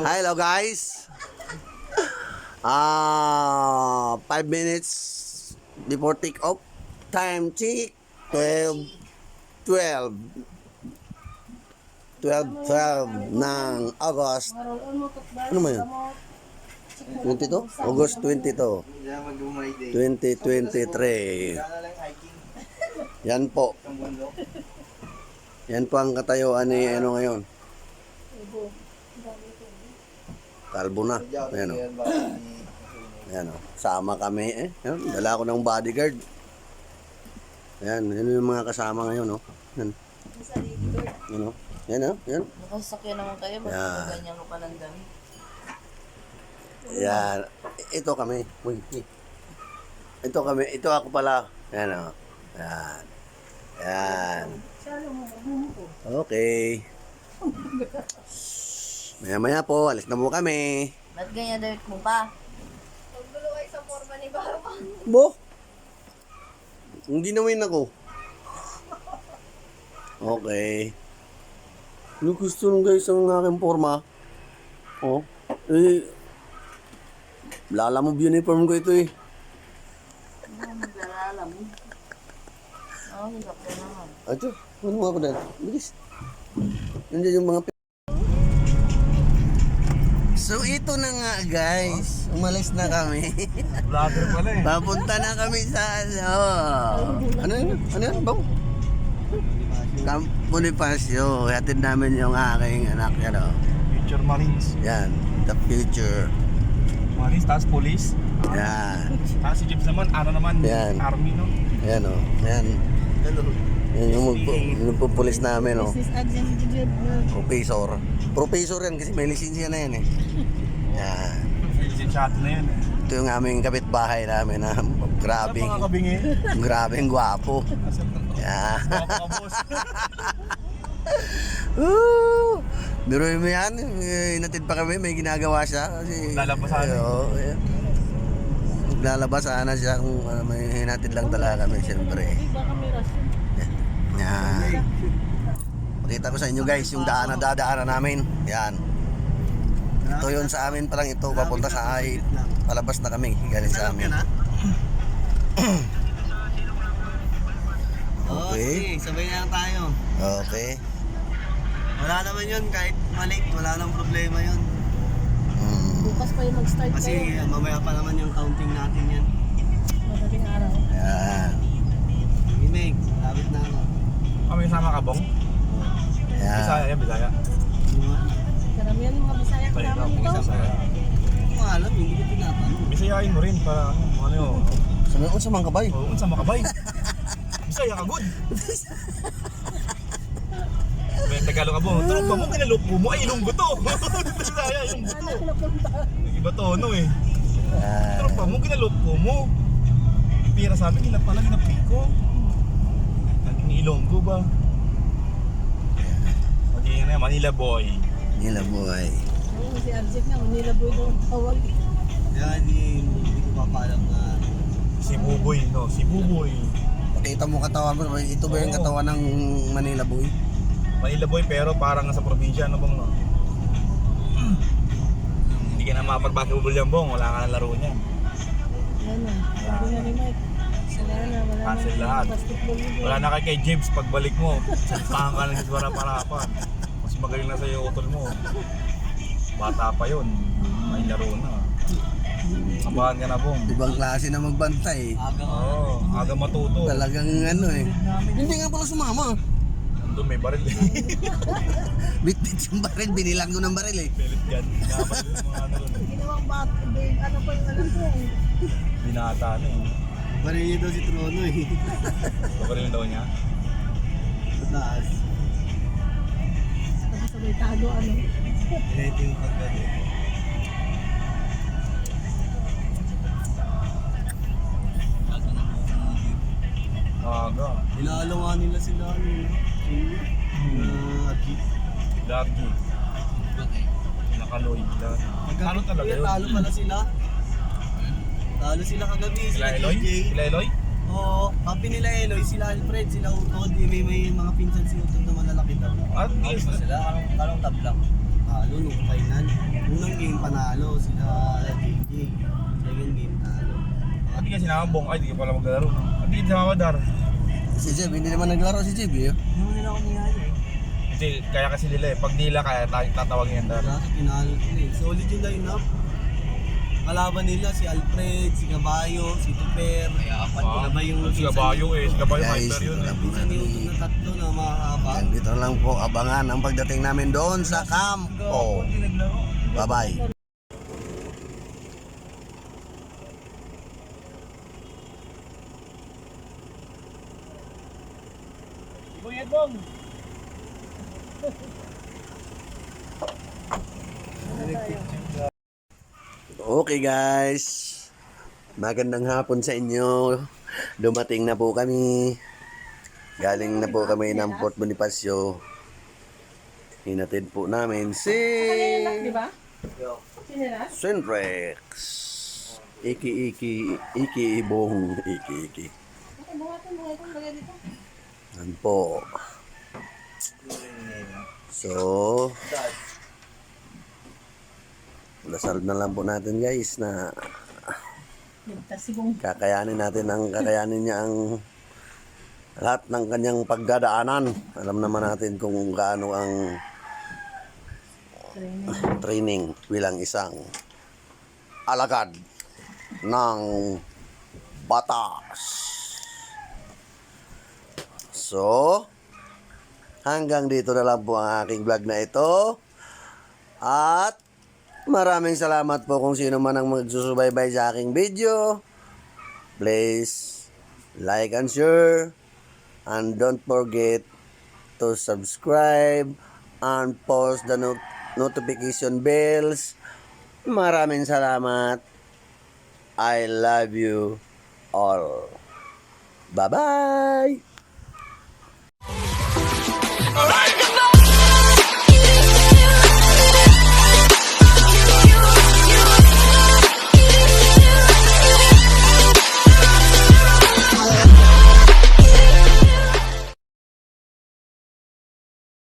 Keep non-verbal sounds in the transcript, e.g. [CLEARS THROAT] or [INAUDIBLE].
Hello guys. Ah, 5 minutes before take off. Time check 12 12 12 12 ng August. Ano mo yun? 22? August 22, Diyan mag-umay day. 2023. Kaya lang hiking. Yan po. Yan po ang katayuan ni ano ngayon. Kalbo na. Ayan o. Ayan o. Sama kami eh. Ayan, dala ko ng bodyguard. Ayan, yun yung mga kasama ngayon o. Ayan. Ayan o. Ayan o. Ayan. Nakasakyan naman kayo, ba't Yan. ganyan mo pa ng dami? Ayan. Ito kami. Uy. Ito kami. Ito ako pala. Ayan o. Ayan. Ayan. Okay. Maya maya po, alis na po kami. Ba't ganyan dirt mo pa? Bo? Hindi naman ako. Okay. Ano gusto nung guys ang aking forma? Oh. Eh, lala mo uniform ko ito eh. Ano? Oo, oh, hirap ka naman. Ato, ano mo ako dahil? Bilis. Nandiyan yung mga So ito na nga guys, umalis na kami. Vlogger pala eh. Papunta na kami sa ano. Ano yun? Ano yun? Bang? Camp Bonifacio. Hatid namin yung aking anak. Ano. Future Marines. Yan. The future. Marines, tapos police. Yan. Tapos si James naman, ano naman, Yan. army no? Yan o. Yan. Yan yung, magpo- yung pupulis namin o. Professor. Professor yan kasi may lisensya na yan eh. [LAUGHS] Yan. Lisensyado na yun eh. Ito yung aming kapitbahay namin [LAUGHS] na grabing, Mga kabingi. grabing gwapo. Mga boss. [LAUGHS] Woo! Biruin mo yan, eh, inatid pa kami, may ginagawa siya. Kasi, Lalabas sana. Oo, eh. Maglalabas sana siya kung ano, may hinatid lang talaga kami, siyempre. Yan. Pakita ko sa inyo guys, yung daan na dadaanan namin. Yan. Ito yun sa amin pa lang ito, papunta sa ay, palabas na kami, galing sa amin. [CLEARS THROAT] Okay. sabay na lang tayo. Okay. Wala naman yun, kahit mali, wala nang problema yun. Hmm. Bukas pa yung mag-start Kasi kayo. mamaya pa naman yung counting natin yan. Madaling araw. Yan. Imig, lapit na ako. Kami sama ka, Bong? Bisaya, Yan. yan, Bisaya. Karamihan ng mga Bisaya kasama kung Bisaya. Hindi ko alam, hindi ko tinatanong. Bisayain mo rin para ano, ano yun. Sabi ko sa mga kabay. Oo, unsa makabay. [LAUGHS] Bisaya ka, good. May Tagalog ka, Bong. [LAUGHS] Tulog pa mo, kinalupo mo. Ay, ilunggo to. [LAUGHS] Bisaya, ilunggo to. Ano napunta? Iba tono eh. Yan. Pero pa mo, kinalupo mo. Pira sabi, kinap pala, kinapi ko. Naging ilonggo ba? Magiging na, Manila boy. Nila buhay. Oo, si Arjek nga, Manila Boy daw ang tawag. Kaya hindi, hindi ko papalam na Si Buboy, no? Si Buboy. Pakita mo katawan mo. Ito ba yung Oo. katawan ng Manila boy? Manila boy pero parang sa probinsya, ano bang no? [CLEARS THROAT] Hindi ka na makapag-basketball yan, Bong. Wala ka na laro niyan. Yan na, sabi nga ni Mike. Wala na, wala Cancel na. lahat. Basketball yun. Wala na kay kay James pagbalik mo. Salipahan ka lang sa para parapan. Mas magaling na sa'yo utol mo. Bata pa yun. May laro na. Kabahan ka na, Bong. Ibang klase na magbantay. aga Oo, aga matuto. Talagang ano eh. Hindi nga pala sumama. Nandun may baril eh. [LAUGHS] Bit-bit yung baril. Binilang ko ng baril eh. Dapat yung mga ano nun. Ginawang bat, ano pa yung alam ko eh. Binata na eh. Baril niya daw si Trono eh. Baril daw niya. Sa taas. Sabay tago, ano. Ito yung pagkali. Aga. Nga nila sila ano yun. Uh, Lucky. Kaloy lang. Ano talaga yun? Talo pala sila. Talo sila kagabi. Sila Eloy? Sila Eloy? Oo. Kapi nila Eloy. Sila Alfred. Sila Utod. May, may mga pinsan si Utod na malalaki daw. At least, sila? Anong, anong tabla? Talo nung final. Unang game panalo. Sila JJ. Second game talo. at di ka sinamabong. Ay, di ka pala maglalaro. At di ka sinamamadar. Si Jeb, hindi naman naglaro si Jeb eh. Hindi mo nila ako niyaya eh. Kasi kaya kasi nila eh. Pag nila kaya tatawagin yan dar. Kaso tinalo sila eh. Solid yung line-up. Kalaban nila si Alfred, si Caballo, si Tuper. Sila ba yung Si Gabayo eh. Si Gabayo Guys, hyper yun. eh. natin. yung na tatlo na mahaba. Yan, dito lang po abangan ang pagdating namin doon sa kampo. Bye-bye. [LAUGHS] Okay guys. Magandang hapon sa inyo. Dumating na po kami. Galing na po kami ng Port Bonifacio. Hinatid po namin si? Sinrex. Iki iki iki ibong iki iki. Yan po. So, dasal na lang po natin guys na kakayanin natin ang kakayanin niya ang lahat ng kanyang pagdadaanan. Alam naman natin kung gaano ang Training. training bilang isang alagad ng batas. So, hanggang dito na lang po ang aking vlog na ito. At maraming salamat po kung sino man ang magsusubaybay sa aking video. Please like and share. And don't forget to subscribe and post the not- notification bells. Maraming salamat. I love you all. Bye-bye!